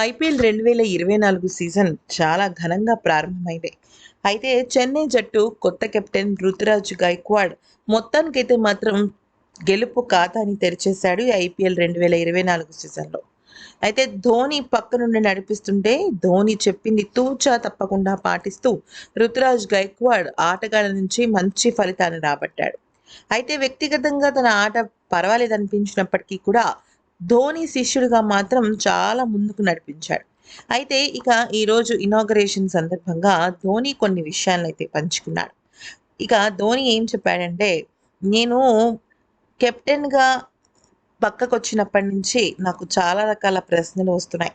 IPL రెండు వేల ఇరవై నాలుగు సీజన్ చాలా ఘనంగా ప్రారంభమైంది. అయితే చెన్నై జట్టు కొత్త కెప్టెన్ రుతురాజ్ గైక్వాడ్ మొత్తానికైతే మాత్రం గెలుపు ఖాతాని తెరిచేశాడు ఈ ఐపీఎల్ రెండు వేల ఇరవై నాలుగు సీజన్లో. అయితే ధోని పక్క నుండి నడిపిస్తుంటే ధోని చెప్పింది తూచా తప్పకుండా పాటిస్తూ రుతురాజ్ గైక్వాడ్ ఆటగాళ్ళ నుంచి మంచి ఫలితాన్ని రాబట్టాడు. అయితే వ్యక్తిగతంగా తన ఆట పర్వాలేదనిపించినప్పటికీ కూడా ధోని శిష్యుడిగా మాత్రం చాలా ముందుకు నడిపించాడు. అయితే ఇక ఈరోజు ఇనాగరేషన్ సందర్భంగా ధోని కొన్ని విషయాలను అయితే పంచుకున్నాడు. ఇక ధోని ఏం చెప్పాడంటే నేను కెప్టెన్గా పక్కకు వచ్చినప్పటి నుంచి నాకు చాలా రకాల ప్రశ్నలు వస్తున్నాయి.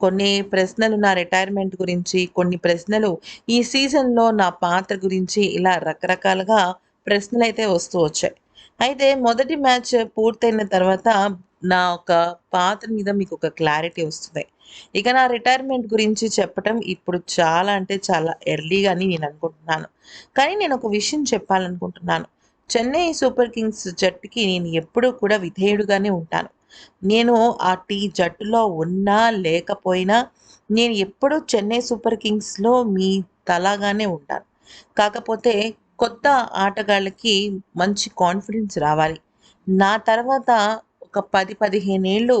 కొన్ని ప్రశ్నలు నా రిటైర్మెంట్ గురించి కొన్ని ప్రశ్నలు ఈ సీజన్లో నా పాత్ర గురించి ఇలా రకరకాలుగా ప్రశ్నలు అయితే వస్తూ వచ్చాయి. అయితే మొదటి మ్యాచ్ పూర్తయిన తర్వాత నా ఒక పాత్ర మీద మీకు ఒక క్లారిటీ వస్తుంది. ఇక నా రిటైర్మెంట్ గురించి చెప్పటం ఇప్పుడు చాలా అంటే చాలా ఎర్లీగా అని నేను అనుకుంటున్నాను. కానీ నేను ఒక విషయం చెప్పాలనుకుంటున్నాను. చెన్నై సూపర్ కింగ్స్ జట్టుకి నేను ఎప్పుడూ కూడా విధేయుడుగానే ఉంటాను. నేను ఆ టీ జట్టులో ఉన్నా లేకపోయినా నేను ఎప్పుడూ చెన్నై సూపర్ కింగ్స్లో మీ తలాగానే ఉంటాను. కాకపోతే కొత్త ఆటగాళ్ళకి మంచి కాన్ఫిడెన్స్ రావాలి. నా తర్వాత ఒక పది పదిహేను ఏళ్ళు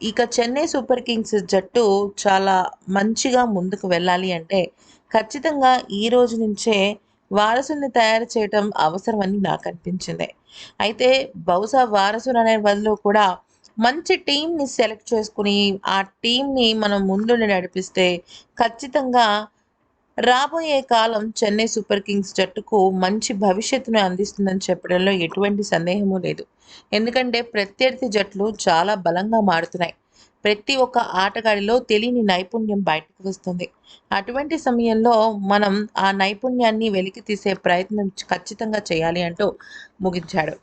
ఇక చెన్నై సూపర్ కింగ్స్ జట్టు చాలా మంచిగా ముందుకు వెళ్ళాలి అంటే ఖచ్చితంగా ఈ రోజు నుంచే వారసుని తయారు చేయటం అవసరమని నాకు అనిపించింది. అయితే బహుశా వారసులు అనే బదులు కూడా మంచి టీంని సెలెక్ట్ చేసుకుని ఆ టీంని మనం ముందుండి నడిపిస్తే ఖచ్చితంగా రాబోయే కాలం చెన్నై సూపర్ కింగ్స్ జట్టుకు మంచి భవిష్యత్తును అందిస్తుందని చెప్పడంలో ఎటువంటి సందేహము లేదు. ఎందుకంటే ప్రత్యర్థి జట్లు చాలా బలంగా మారుతున్నాయి. ప్రతి ఒక్క ఆటగాడిలో తెలియని నైపుణ్యం బయటకు వస్తుంది. అటువంటి సమయంలో మనం ఆ నైపుణ్యాన్ని వెలికి తీసే ప్రయత్నం ఖచ్చితంగా చేయాలి అంటూ ముగించాడు.